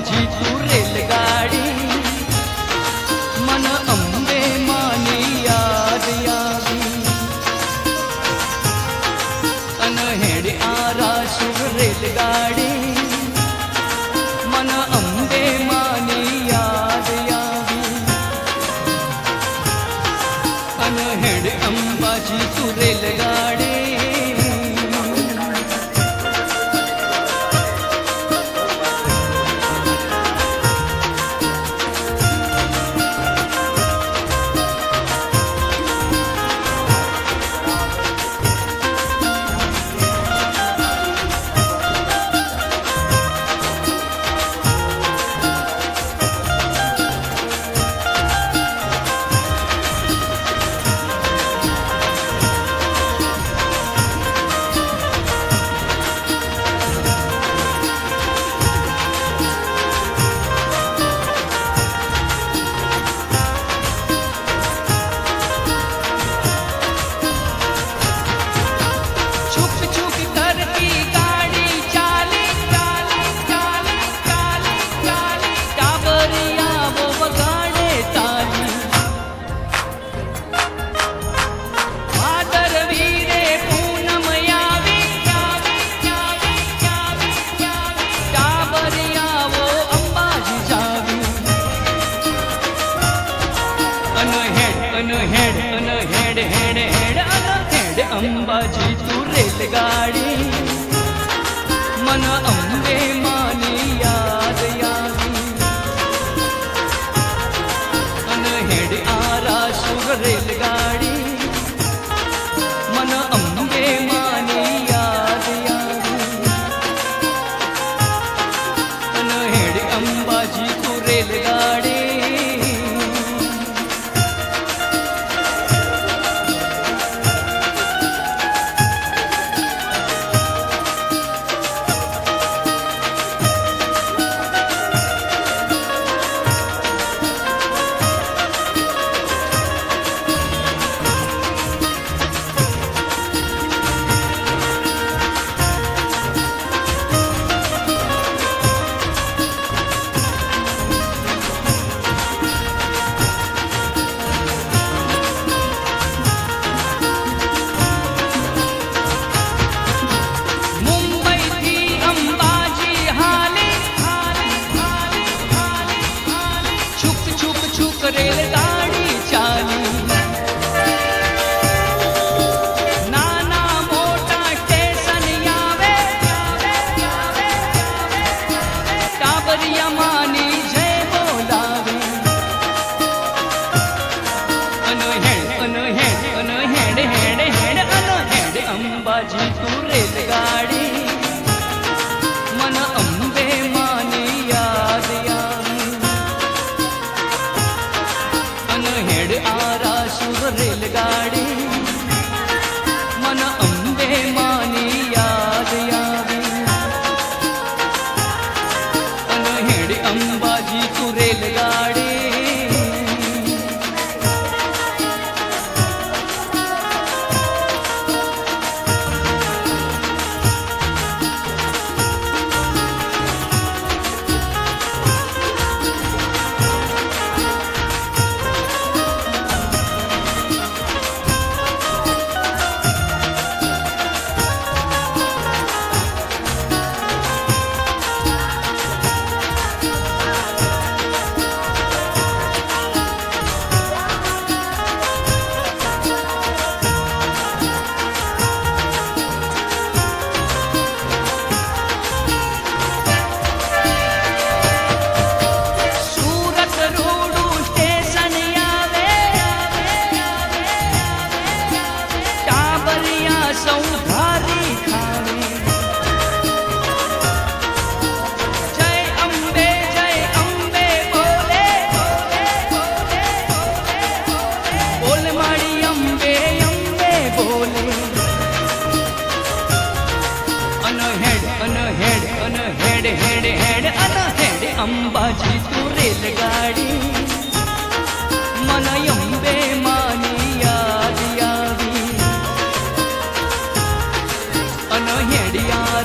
माझी तू रेलगाडी मन अंबे माने याद यावी अन हेड आरा शिव रेलगाडी मन अंबे माने याद यावी अन हेड अंबाची तू रेलगाडी अंबाजी तू रेल गाडी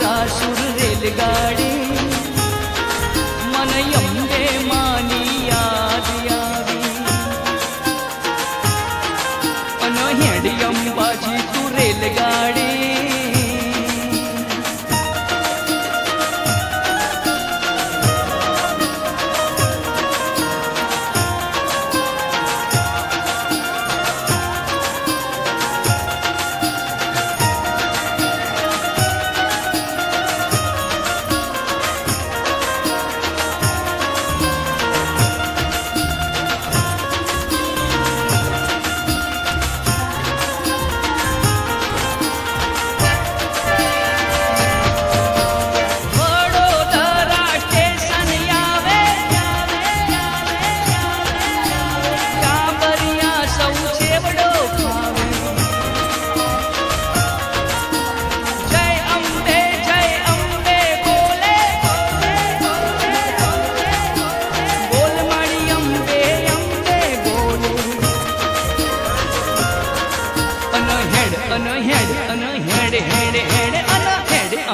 તારા સુર રેલગાડી. મને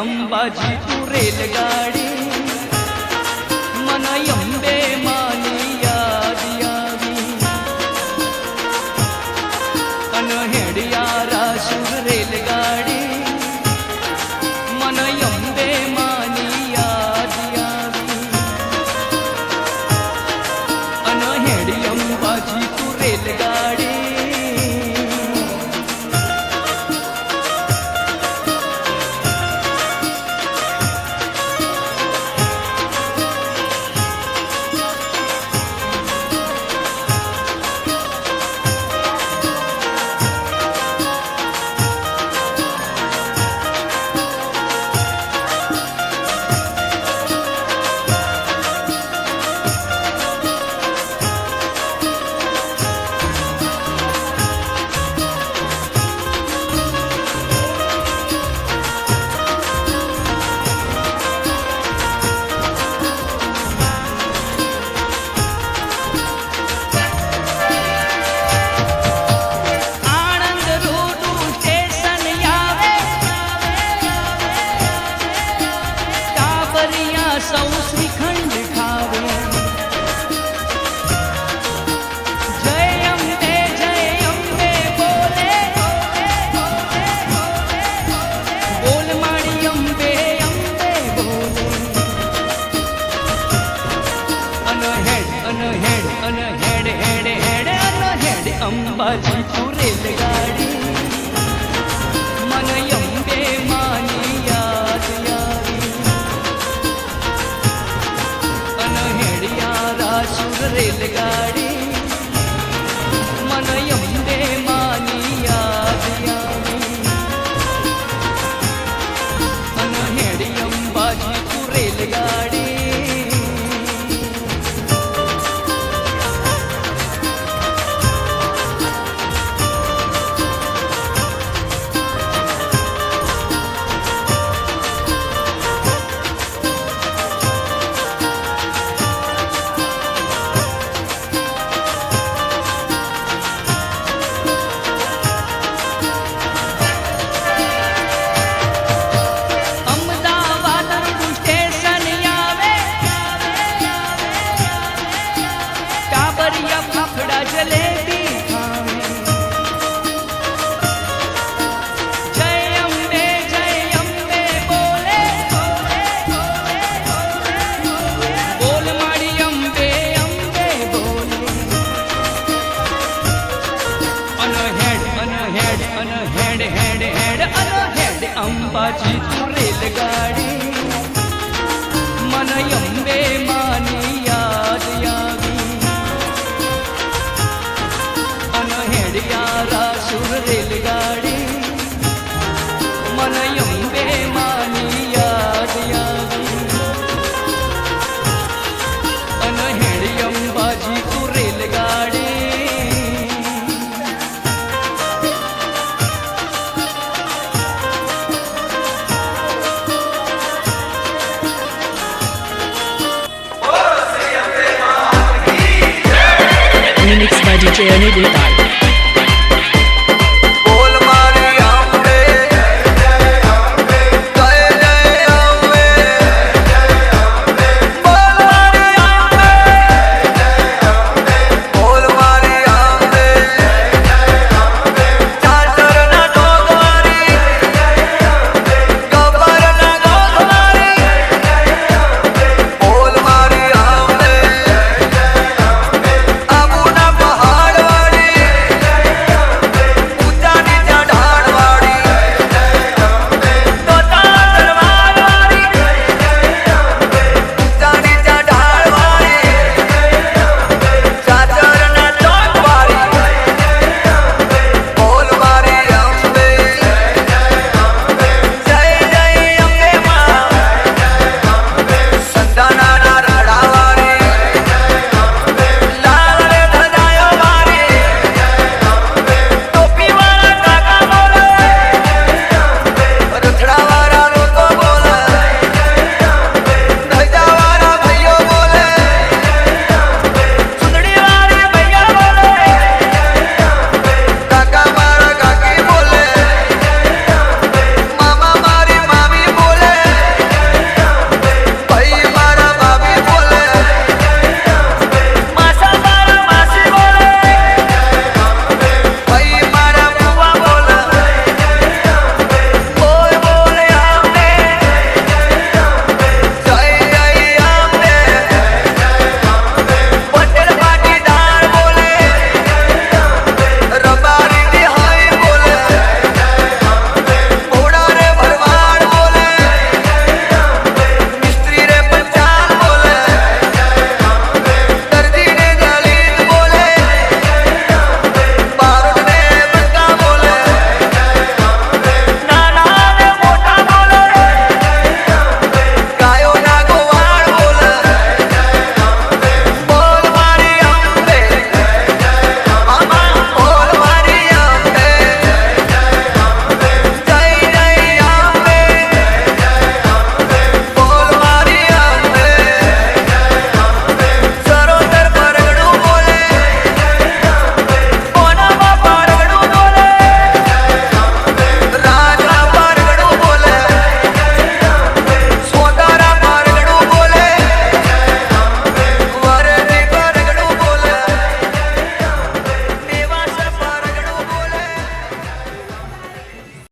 अंबाजी तू रेलगाडी मन यंबे são os रेलगाड़ी микс по диджею Никиталь.